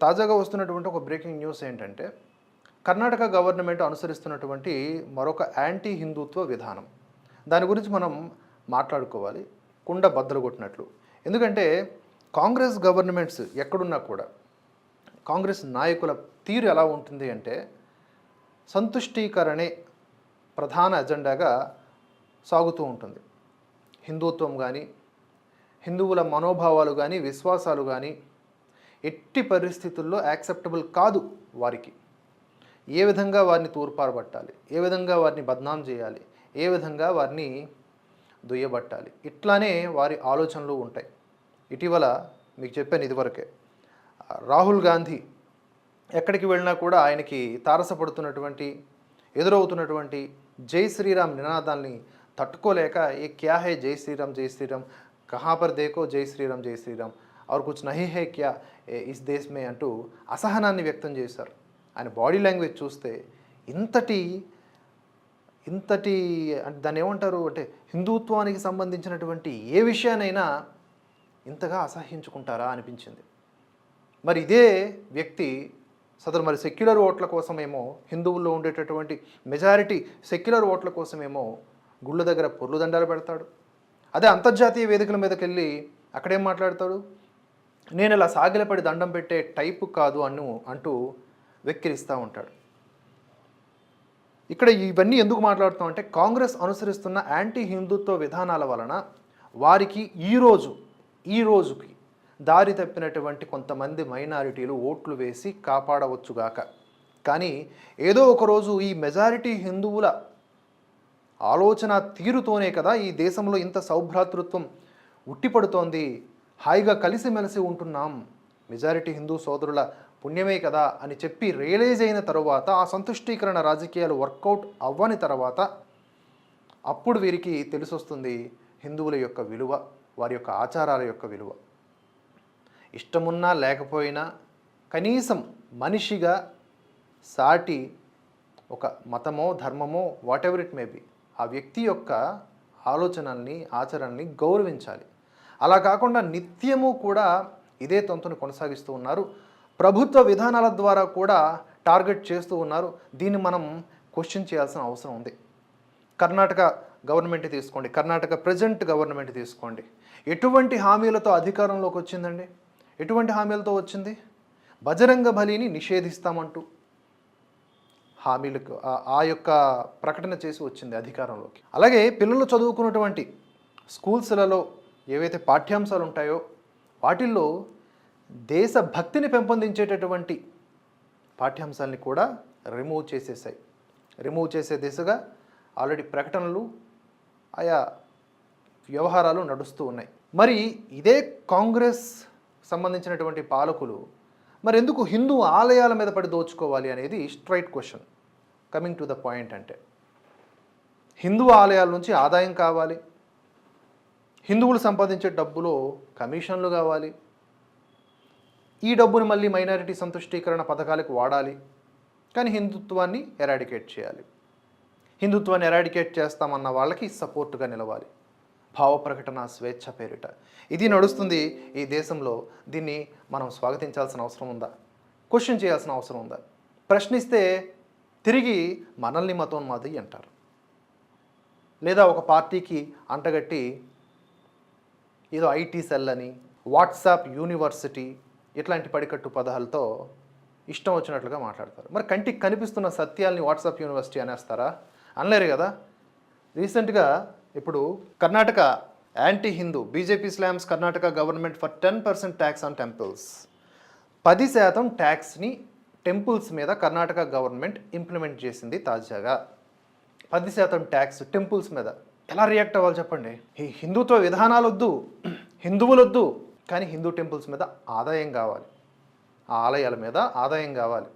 తాజాగా వస్తున్నటువంటి ఒక బ్రేకింగ్ న్యూస్ ఏంటంటే కర్ణాటక గవర్నమెంట్ అనుసరిస్తున్నటువంటి మరొక యాంటీ హిందుత్వ విధానం. దాని గురించి మనం మాట్లాడుకోవాలి కుండ బద్దలు కొట్టినట్లు. ఎందుకంటే కాంగ్రెస్ గవర్నమెంట్స్ ఎక్కడున్నా కూడా కాంగ్రెస్ నాయకుల తీరు ఎలా ఉంటుంది అంటే సంతుష్టీకరణే ప్రధాన అజెండాగా సాగుతూ ఉంటుంది. హిందుత్వం కానీ హిందువుల మనోభావాలు కానీ విశ్వాసాలు కానీ ఎట్టి పరిస్థితుల్లో యాక్సెప్టబుల్ కాదు వారికి. ఏ విధంగా వారిని తూర్పారబట్టాలి? ఏ విధంగా వారిని బద్నాం చేయాలి? ఏ విధంగా వారిని దుయ్యబట్టాలి? ఇట్లానే వారి ఆలోచనలు ఉంటాయి. ఇటీవల మీకు చెప్పాను ఇదివరకే. రాహుల్ గాంధీ ఎక్కడికి వెళ్ళినా కూడా ఆయనకి తారసపడుతున్నటువంటి ఎదురవుతున్నటువంటి జై శ్రీరామ్ నినాదాల్ని తట్టుకోలేక ఏ క్యా హే జై శ్రీరామ్ జై శ్రీరామ్? కహాపర్ దేకో జై శ్రీరామ్ జై శ్రీరామ్? और कुछ नहीं है क्या ఏ ఇస్ దేశ్ మే అంటూ అసహనాన్ని వ్యక్తం చేశారు ఆయన బాడీ లాంగ్వేజ్ చూస్తే ఇంతటి ఇంతటి అంటే దాన్ని ఏమంటారు అంటే హిందుత్వానికి సంబంధించినటువంటి ఏ విషయానైనా ఇంతగా అసహ్యించుకుంటారా అనిపించింది మరి ఇదే వ్యక్తి సదరు మరి సెక్యులర్ ఓట్ల కోసమేమో హిందువుల్లో ఉండేటటువంటి మెజారిటీ సెక్యులర్ ఓట్ల కోసమేమో గుళ్ళ దగ్గర పొర్లు దండాలు పెడతాడు అదే అంతర్జాతీయ వేదికల మీదకి వెళ్ళి అక్కడేం మాట్లాడతాడు నేను ఇలా సాగిలపడి దండం పెట్టే టైపు కాదు అను అంటూ వెక్కిరిస్తూ ఉంటాడు. ఇక్కడ ఇవన్నీ ఎందుకు మాట్లాడుతాం అంటే కాంగ్రెస్ అనుసరిస్తున్న యాంటీ హిందుత్వ విధానాల వలన వారికి ఈరోజు ఈ రోజుకి దారి తప్పినటువంటి కొంతమంది మైనారిటీలు ఓట్లు వేసి కాపాడవచ్చుగాక కానీ ఏదో ఒకరోజు ఈ మెజారిటీ హిందువుల ఆలోచన తీరుతోనే కదా ఈ దేశంలో ఇంత సౌభ్రాతృత్వం ఉట్టిపడుతోంది హాయిగా కలిసిమెలిసి ఉంటున్నాం. మెజారిటీ హిందూ సోదరుల పుణ్యమే కదా అని చెప్పి రియలైజ్ అయిన తర్వాత ఆ సంతుష్టీకరణ రాజకీయాలు వర్కౌట్ అవ్వని తర్వాత అప్పుడు వీరికి తెలిసొస్తుంది హిందువుల యొక్క విలువ వారి యొక్క ఆచారాల యొక్క విలువ. ఇష్టమున్నా లేకపోయినా కనీసం మనిషిగా సాటి ఒక మతమో ధర్మమో whatever it may be ఆ వ్యక్తి యొక్క ఆలోచనల్ని ఆచరణని గౌరవించాలి. అలా కాకుండా నిత్యము కూడా ఇదే తంతును కొనసాగిస్తూ ఉన్నారు. ప్రభుత్వ విధానాల ద్వారా కూడా టార్గెట్ చేస్తూ ఉన్నారు. దీన్ని మనం క్వశ్చన్ చేయాల్సిన అవసరం ఉంది. కర్ణాటక గవర్నమెంట్ తీసుకోండి. కర్ణాటక ప్రజెంట్ గవర్నమెంట్ తీసుకోండి. ఎటువంటి హామీలతో అధికారంలోకి వచ్చిందండి? ఎటువంటి హామీలతో వచ్చింది? బజరంగ బలిని నిషేధిస్తామంటూ హామీలకు ఆ యొక్క ప్రకటన చేసి వచ్చింది అధికారంలోకి. అలాగే పిల్లలు చదువుకున్నటువంటి స్కూల్స్లలో ఏవైతే పాఠ్యాంశాలు ఉంటాయో వాటిల్లో దేశభక్తిని పెంపొందించేటటువంటి పాఠ్యాంశాలని కూడా రిమూవ్ చేసేసాయి. రిమూవ్ చేసే దిశగా ఆల్రెడీ ప్రకటనలు ఆయా వ్యవహారాలు నడుస్తూ ఉన్నాయి. మరి ఇదే కాంగ్రెస్ సంబంధించినటువంటి పాలకులు మరి ఎందుకు హిందూ ఆలయాల మీద పడి దోచుకోవాలి అనేది straight question coming to the point అంటే. హిందూ ఆలయాల నుంచి ఆదాయం కావాలి. హిందువులు సంపాదించే డబ్బులో కమిషన్లు కావాలి. ఈ డబ్బును మళ్ళీ మైనారిటీ సంతుష్టీకరణ పథకాలకు వాడాలి. కానీ హిందుత్వాన్ని ఎరాడికేట్ చేయాలి. హిందుత్వాన్ని ఎరాడికేట్ చేస్తామన్న వాళ్ళకి సపోర్టుగా నిలవాలి. భావ ప్రకటన స్వేచ్ఛ పేరిట. ఇది నడుస్తుంది ఈ దేశంలో. దీన్ని మనం స్వాగతించాల్సిన అవసరం ఉందా? క్వశ్చన్ చేయాల్సిన అవసరం ఉందా? ప్రశ్నిస్తే తిరిగి మనల్ని మతోన్మాది అంటారు. లేదా ఒక పార్టీకి అంటగట్టి ఏదో ఐటీ సెల్ అని వాట్సాప్ యూనివర్సిటీ ఇట్లాంటి పడికట్టు పదాలతో ఇష్టం వచ్చినట్లుగా మాట్లాడతారు. మరి కంటికి కనిపిస్తున్న సత్యాల్ని వాట్సాప్ యూనివర్సిటీ అనేస్తారా? అనలేరు కదా. రీసెంట్గా ఇప్పుడు Karnataka anti Hindu BJP slams Karnataka government for ten percent tax on temples. పది శాతం ట్యాక్స్ని టెంపుల్స్ మీద కర్ణాటక గవర్నమెంట్ ఇంప్లిమెంట్ చేసింది తాజాగా. పది శాతం ట్యాక్స్ టెంపుల్స్ మీద. ఎలా రియాక్ట్ అవ్వాలి చెప్పండి? ఈ హిందుత్వ విధానాలు వద్దు హిందువులు వద్దు కానీ హిందూ టెంపుల్స్ మీద ఆదాయం కావాలి. ఆ ఆలయాల మీద ఆదాయం కావాలి.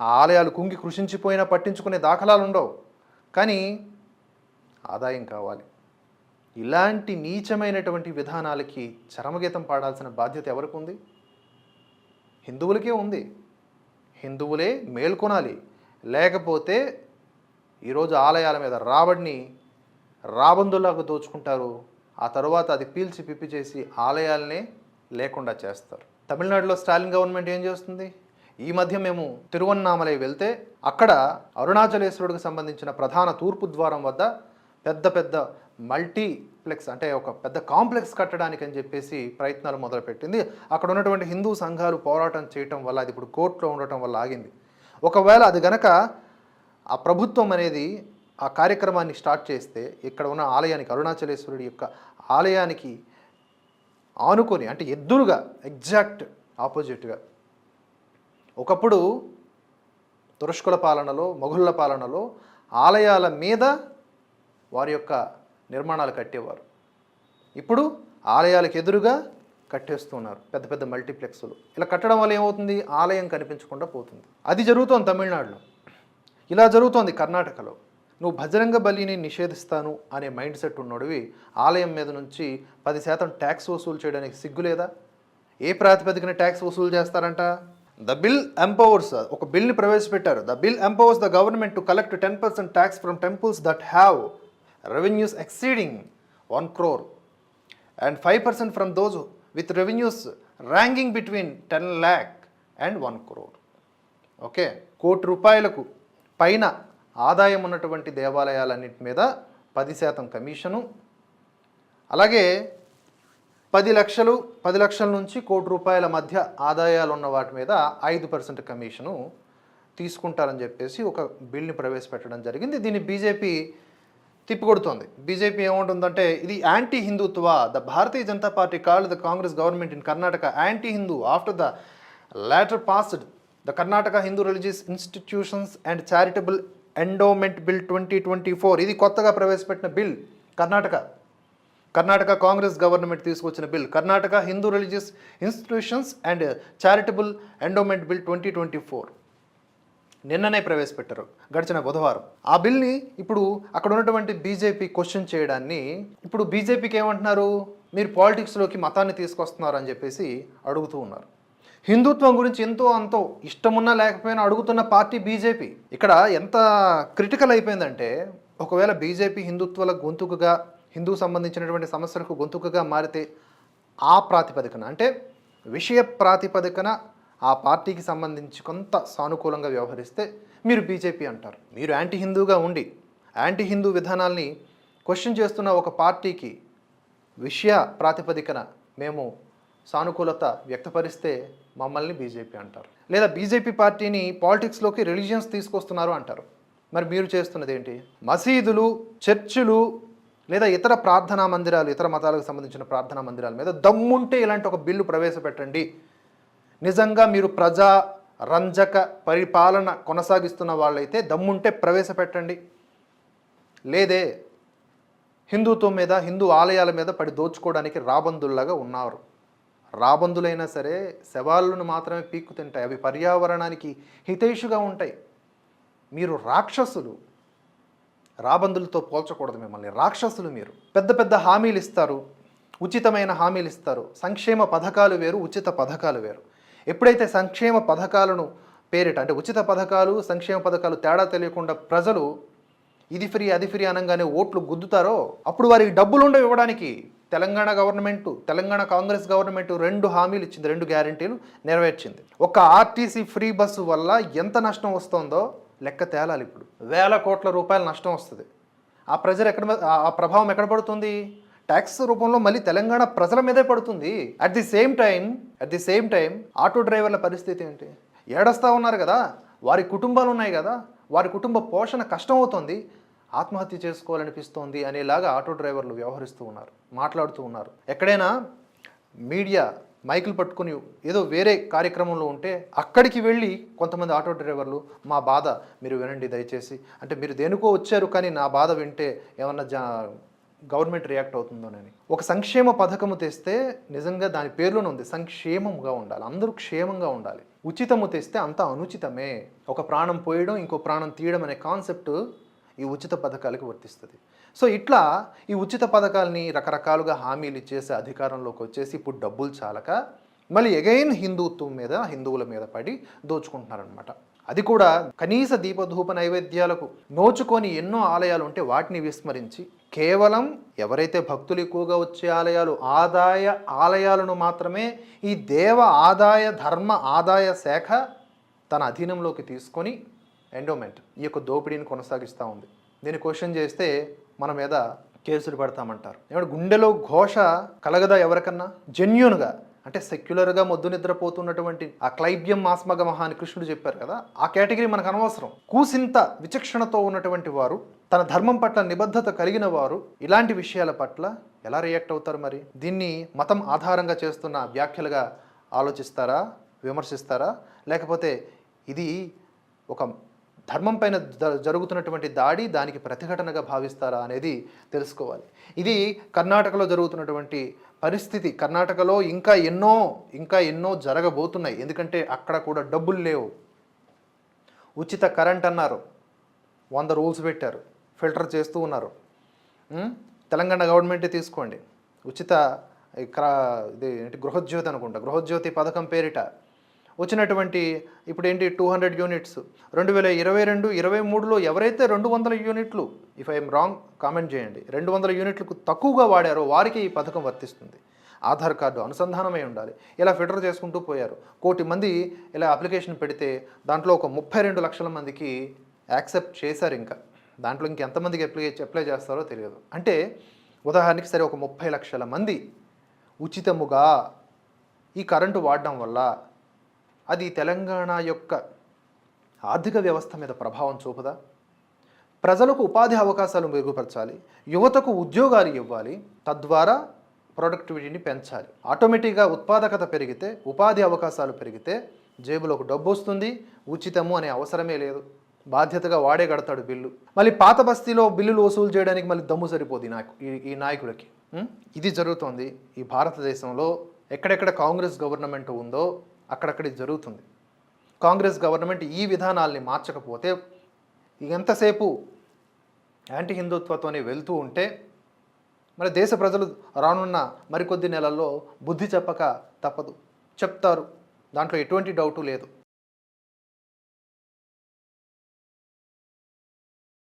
ఆ ఆలయాలు కుంగి కృషించిపోయినా పట్టించుకునే దాఖలాలు ఉండవు కానీ ఆదాయం కావాలి. ఇలాంటి నీచమైనటువంటి విధానాలకి చరమగీతం పాడాల్సిన బాధ్యత ఎవరికి ఉంది హిందువులకే ఉంది. హిందువులే మేల్కొనాలి. లేకపోతే ఈరోజు ఆలయాల మీద రాబడిని రాబందులాగా దోచుకుంటారు. ఆ తర్వాత అది పీల్చి పిప్పి చేసి ఆలయాలనే లేకుండా చేస్తారు. తమిళనాడులో స్టాలిన్ గవర్నమెంట్ ఏం చేస్తుంది? ఈ మధ్య మేము తిరువన్నామలై వెళ్తే అక్కడ అరుణాచలేశ్వరుడికి సంబంధించిన ప్రధాన తూర్పు ద్వారం వద్ద పెద్ద పెద్ద మల్టీప్లెక్స్ అంటే ఒక పెద్ద కాంప్లెక్స్ కట్టడానికి అని చెప్పేసి ప్రయత్నాలు మొదలుపెట్టింది. అక్కడ ఉన్నటువంటి హిందూ సంఘాలు పోరాటం చేయటం వల్ల అది ఇప్పుడు కోర్టులో ఉండటం వల్ల ఆగింది. ఒకవేళ అది గనక ఆ ప్రభుత్వం అనేది ఆ కార్యక్రమాన్ని స్టార్ట్ చేస్తే ఇక్కడ ఉన్న ఆలయానికి అరుణాచలేశ్వరుడి యొక్క ఆలయానికి ఆనుకొని అంటే ఎదురుగా ఎగ్జాక్ట్ ఆపోజిట్గా ఒకప్పుడు తురుష్కుల పాలనలో మొఘుళ్ళ పాలనలో ఆలయాల మీద వారి యొక్క నిర్మాణాలు కట్టేవారు. ఇప్పుడు ఆలయాలకు ఎదురుగా కట్టేస్తున్నారు పెద్ద పెద్ద మల్టీప్లెక్స్లు. ఇలా కట్టడం వల్ల ఏమవుతుంది? ఆలయం కనిపించకుండా పోతుంది. అది జరుగుతోంది తమిళనాడులో. ఇలా జరుగుతోంది కర్ణాటకలో. నువ్వు భజరంగ బలిని నిషేధిస్తాను అనే మైండ్ సెట్ ఉన్నోడివి ఆలయం మీద నుంచి పది శాతం ట్యాక్స్ వసూలు చేయడానికి సిగ్గులేదా ఏ ప్రాతిపదికన ట్యాక్స్ వసూలు చేస్తారంట? ద బిల్ ఎంపవర్స్ ఒక బిల్ని ప్రవేశపెట్టారు. The bill empowers the government to collect ten percent tax from temples that have revenues exceeding one crore. And five percent from those with revenues ranking between ten lakh and one crore. Okay కోటి రూపాయలకు పైన ఆదాయం ఉన్నటువంటి దేవాలయాలన్నిటి మీద పది శాతం commission. అలాగే పది లక్షలు పది లక్షల నుంచి కోటి రూపాయల మధ్య ఆదాయాలు ఉన్న వాటి మీద ఐదు పర్సెంట్ కమిషను తీసుకుంటారని చెప్పేసి ఒక బిల్ని ప్రవేశపెట్టడం జరిగింది. దీన్ని బీజేపీ తిప్పికొడుతోంది. బీజేపీ ఏముంటుందంటే ఇది anti Hindutva the Bharatiya Janata party called the Congress government in Karnataka anti Hindu after the latter passed the Karnataka Hindu religious institutions and charitable endowment bill twenty twenty four ఇది కొత్తగా ప్రవేశపెట్టిన bill Karnataka. Karnataka Congress government తీసుకొచ్చిన bill Karnataka Hindu religious institutions and charitable endowment bill twenty twenty four నిన్ననే ప్రవేశపెట్టారు గడిచిన బుధవారం. ఆ బిల్ని ఇప్పుడు అక్కడ ఉన్నటువంటి బీజేపీ క్వశ్చన్ చేయడాన్ని ఇప్పుడు బీజేపీకి ఏమంటున్నారు? మీరు పాలిటిక్స్లోకి మతాన్ని తీసుకొస్తున్నారు అని చెప్పేసి అడుగుతూ ఉన్నారు. హిందుత్వం గురించి ఎంతో అంతో ఇష్టమున్నా లేకపోయినా అడుగుతున్న పార్టీ బీజేపీ. ఇక్కడ ఎంత క్రిటికల్ అయిపోయిందంటే ఒకవేళ బీజేపీ హిందుత్వాల గొంతుకుగా హిందూ సంబంధించినటువంటి సమస్యలకు గొంతుకుగా మారితే ఆ ప్రాతిపదికన అంటే విషయ ప్రాతిపదికన ఆ పార్టీకి సంబంధించి కొంత సానుకూలంగా వ్యవహరిస్తే మీరు బీజేపీ అంటారు. మీరు యాంటీ హిందూగా ఉండి యాంటీ హిందూ విధానాల్ని క్వశ్చన్ చేస్తున్న ఒక పార్టీకి విషయ ప్రాతిపదికన మేము సానుకూలత వ్యక్తపరిస్తే మమ్మల్ని బీజేపీ అంటారు. లేదా బీజేపీ పార్టీని పాలిటిక్స్లోకి రిలీజియన్స్ తీసుకొస్తున్నారు అంటారు. మరి మీరు చేస్తున్నది ఏంటి? మసీదులు చర్చిలు లేదా ఇతర ప్రార్థనా మందిరాలు ఇతర మతాలకు సంబంధించిన ప్రార్థనా మందిరాల మీద దమ్ముంటే ఇలాంటి ఒక బిల్లు ప్రవేశపెట్టండి. నిజంగా మీరు ప్రజా రంజక పరిపాలన కొనసాగిస్తున్న వాళ్ళైతే దమ్ముంటే ప్రవేశపెట్టండి. లేదే హిందుత్వం మీద హిందూ ఆలయాల మీద పడి దోచుకోవడానికి రాబందుల్లాగా ఉన్నారు. రాబందులైనా సరే శవాలను మాత్రమే పీక్కు తింటాయి. అవి పర్యావరణానికి హితైషుగా ఉంటాయి. మీరు రాక్షసులు రాబందులతో పోల్చకూడదు మిమ్మల్ని. రాక్షసులు మీరు. పెద్ద పెద్ద హామీలు ఇస్తారు. ఉచితమైన హామీలు ఇస్తారు. సంక్షేమ పథకాలు వేరు ఉచిత పథకాలు వేరు. ఎప్పుడైతే సంక్షేమ పథకాలను పేరిట అంటే ఉచిత పథకాలు సంక్షేమ పథకాలు తేడా తెలియకుండా ప్రజలు ఇది ఫ్రీ అది ఫ్రీ అనగానే ఓట్లు గుద్దుతారో అప్పుడు వారికి డబ్బులు ఉండవు ఇవ్వడానికి. తెలంగాణ గవర్నమెంట్ తెలంగాణ కాంగ్రెస్ గవర్నమెంట్ రెండు హామీలు ఇచ్చింది రెండు గ్యారంటీలు నెరవేర్చింది. ఒక ఆర్టీసీ ఫ్రీ బస్సు వల్ల ఎంత నష్టం వస్తుందో లెక్క తేలాలి ఇప్పుడు. వేల కోట్ల రూపాయల నష్టం వస్తుంది. ఆ ప్రెజర్ ఎక్కడ ఆ- ఆ ప్రభావం ఎక్కడ పడుతుంది? ట్యాక్స్ రూపంలో మళ్ళీ తెలంగాణ ప్రజల మీదే పడుతుంది. At the same time at the same time auto డ్రైవర్ల పరిస్థితి ఏంటి? ఏడస్తా ఉన్నారు కదా. వారి కుటుంబాలు ఉన్నాయి కదా. వారి కుటుంబ పోషణ కష్టం అవుతుంది. ఆత్మహత్య చేసుకోవాలనిపిస్తోంది అనేలాగా ఆటో డ్రైవర్లు వ్యవహరిస్తూ ఉన్నారు మాట్లాడుతూ ఉన్నారు. ఎక్కడైనా మీడియా మైకులు పట్టుకుని ఏదో వేరే కార్యక్రమంలో ఉంటే అక్కడికి వెళ్ళి కొంతమంది ఆటో డ్రైవర్లు మా బాధ మీరు వినండి దయచేసి. అంటే మీరు దేనికో వచ్చారు కానీ నా బాధ వింటే ఏమన్నా జా గవర్నమెంట్ రియాక్ట్ అవుతుందోనని ఒక సంక్షేమ పథకము తెస్తే నిజంగా దాని పేరులోనే ఉంది సంక్షేమంగా ఉండాలి అందరూ క్షేమంగా ఉండాలి. ఉచితము తెస్తే అంతా అనుచితమే. ఒక ప్రాణం పోయడం ఇంకో ప్రాణం తీయడం అనే కాన్సెప్ట్ ఈ ఉచిత పథకాలకు వర్తిస్తుంది. సో ఇట్లా ఈ ఉచిత పథకాలని రకరకాలుగా హామీలు ఇచ్చేసి అధికారంలోకి వచ్చేసి ఇప్పుడు డబ్బులు చాలక మళ్ళీ ఎగైన్ హిందుత్వం మీద హిందువుల మీద పడి దోచుకుంటున్నారనమాట అది కూడా కనీస దీపధూప నైవేద్యాలకు నోచుకొని ఎన్నో ఆలయాలు ఉంటే వాటిని విస్మరించి కేవలం ఎవరైతే భక్తులు ఎక్కువగా వచ్చే ఆలయాలు ఆదాయ ఆలయాలను మాత్రమే ఈ దేవ ఆదాయ ధర్మ ఆదాయ శాఖ తన అధీనంలోకి తీసుకొని ఎండోమెంట్ ఈ యొక్క దోపిడీని కొనసాగిస్తూ ఉంది. దీన్ని క్వశ్చన్ చేస్తే మన మీద కేసులు పెడతామంటారు. ఏమంటే గుండెలో ఘోష కలగదా ఎవరికన్నా? జెన్యున్గా అంటే సెక్యులర్గా మొద్దు నిద్రపోతున్నటువంటి ఆ క్లైబ్యం మాస్మగ మహాని కృష్ణుడు చెప్పారు కదా ఆ కేటగిరీ మనకు అనవసరం. కూసింత విచక్షణతో ఉన్నటువంటి వారు తన ధర్మం పట్ల నిబద్ధత కలిగిన వారు ఇలాంటి విషయాల పట్ల ఎలా రియాక్ట్ అవుతారు మరి? దీన్ని మతం ఆధారంగా చేస్తున్న వ్యాఖ్యలుగా ఆలోచిస్తారా? విమర్శిస్తారా? లేకపోతే ఇది ఒక ధర్మం పైన జ- జరుగుతున్నటువంటి దాడి దానికి ప్రతిఘటనగా భావిస్తారా అనేది తెలుసుకోవాలి. ఇది కర్ణాటకలో జరుగుతున్నటువంటి పరిస్థితి. కర్ణాటకలో ఇంకా ఎన్నో ఇంకా ఎన్నో జరగబోతున్నాయి. ఎందుకంటే అక్కడ కూడా డబ్బులు లేవు. ఉచిత కరెంట్ అన్నారు. వంద రూల్స్ పెట్టారు. ఫిల్టర్ చేస్తూ ఉన్నారు. తెలంగాణ గవర్నమెంటే తీసుకోండి. ఉచిత ఇక్కడ ఇది గృహజ్యోతి అనుకుంటా. గృహజ్యోతి పథకం పేరిట వచ్చినటువంటి ఇప్పుడు ఏంటి టూ హండ్రెడ్ యూనిట్స్ రెండు వేల ఇరవై రెండు ఇరవై మూడులో ఎవరైతే రెండు వందల యూనిట్లు ఇఫ్ ఐఎమ్ రాంగ్ కామెంట్ చేయండి. రెండు వందల యూనిట్లకు తక్కువగా వాడారో వారికి ఈ పథకం వర్తిస్తుంది. ఆధార్ కార్డు అనుసంధానమై ఉండాలి. ఇలా ఫిల్టర్ చేసుకుంటూ పోయారు. కోటి మంది ఇలా అప్లికేషన్ పెడితే దాంట్లో ఒక ముప్పై రెండు లక్షల మందికి యాక్సెప్ట్ చేశారు ఇంకా. దాంట్లో ఇంకెంతమందికి అప్లై అప్లై చేస్తారో తెలియదు. అంటే ఉదాహరణకి సరే ఒక ముప్పై లక్షల మంది ఉచితముగా ఈ కరెంటు వాడడం వల్ల అది తెలంగాణ యొక్క ఆర్థిక వ్యవస్థ మీద ప్రభావం చూపదా? ప్రజలకు ఉపాధి అవకాశాలు మెరుగుపరచాలి యువతకు ఉద్యోగాలు ఇవ్వాలి తద్వారా ప్రొడక్టివిటీని పెంచాలి. ఆటోమేటిక్గా ఉత్పాదకత పెరిగితే ఉపాధి అవకాశాలు పెరిగితే జేబులోకి డబ్బు వస్తుంది ఉచితము అనే అవసరమే లేదు. బాధ్యతగా వాడే కడతాడు బిల్లు. మళ్ళీ పాత బస్తీలో బిల్లులు వసూలు చేయడానికి మళ్ళీ దమ్ము సరిపోదు నాకు నాయకు ఈ- ఈ నాయకుడికి ఇది జరుగుతోంది. ఈ భారతదేశంలో ఎక్కడెక్కడ కాంగ్రెస్ గవర్నమెంట్ ఉందో అక్కడక్కడ జరుగుతుంది. కాంగ్రెస్ గవర్నమెంట్ ఈ విధానాల్ని మార్చకపోతే ఎంతసేపు యాంటీ హిందుత్వతోనే వెళ్తూ ఉంటే మరి దేశ ప్రజలు రానున్న మరికొద్ది నెలల్లో బుద్ధి చెప్పక తప్పదు. చెప్తారు. దాంట్లో ఎటువంటి డౌటు లేదు.